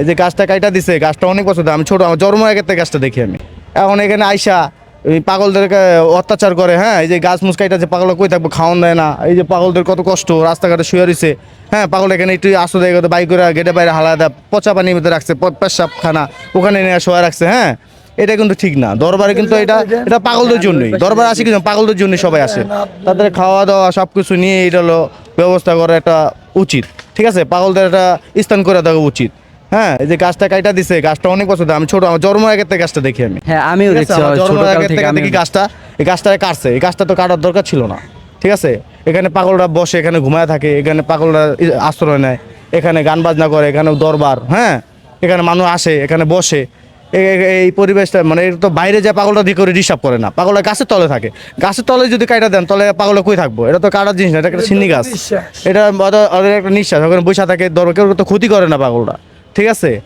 এই যে গাছটা কাইটা দিছে, গাছটা অনেক বছর আমি ছোট, আমার জন্ম আগের থেকে গাছটা দেখি আমি। এখন এখানে আইসা পাগলদেরকে অত্যাচার করে হ্যাঁ এই যে গাছ মুছ কাইটাছে পাগল কই থাকব খাওয়ান দেয় না, এই যে পাগলদের কত কষ্ট, রাস্তাঘাটে শুয়ে রয়েছে হ্যাঁ পাগল এখানে একটু আসো দেয় বাইক করে গেটে বাইরে হালা দেয়, পচা পানির মধ্যে রাখছে পেশাব খানা ওখানে নিয়ে শোয়া রাখছে হ্যাঁ এটা কিন্তু ঠিক না, দরবারে কিন্তু এটা এটা পাগলদের জন্যই, দরবারে আসে কিন্তু পাগলদের জন্যই সবাই আসে, তাদের খাওয়া দাওয়া সব কিছু নিয়ে এটা হলো ব্যবস্থা করা একটা উচিত, ঠিক আছে? পাগলদের একটা স্থান করে দেওয়া উচিত। হ্যাঁ এই যে গাছটা কাইটা দিছে গাছটা অনেক বছর আমি ছোট আমার জন্ম আগের থেকে গাছটা দেখি আমি। হ্যাঁ আমিও দেখছি আমার জন্ম আগের থেকে দেখি গাছটা এই গাছটা কাটছে এই গাছটা তো কাটার দরকার ছিল না ঠিক আছে? এখানে পাগলরা বসে এখানে ঘুমায় থাকে এখানে পাগলরা আশ্রয় নেয় এখানে গান বাজনা করে এখানে দরবার হ্যাঁ? এখানে মানুষ আসে এখানে বসে এই পরিবেশটা মানে এটা তো বাইরে যায় পাগলটা দিয়ে করে ডিস্টার্ব করে না পাগলটা গাছের তলে থাকে। গাছের তলে যদি কাটা দেন তাহলে পাগলে কই থাকব? এটা তো কাটার জিনিস না এটা একটা সিন্নি গাছ। এটা একটা নিঃশ্বাস ওখানে বসে থাকে দরবার কেউ তো ক্ষতি করে না পাগলটা ঠিক আছে?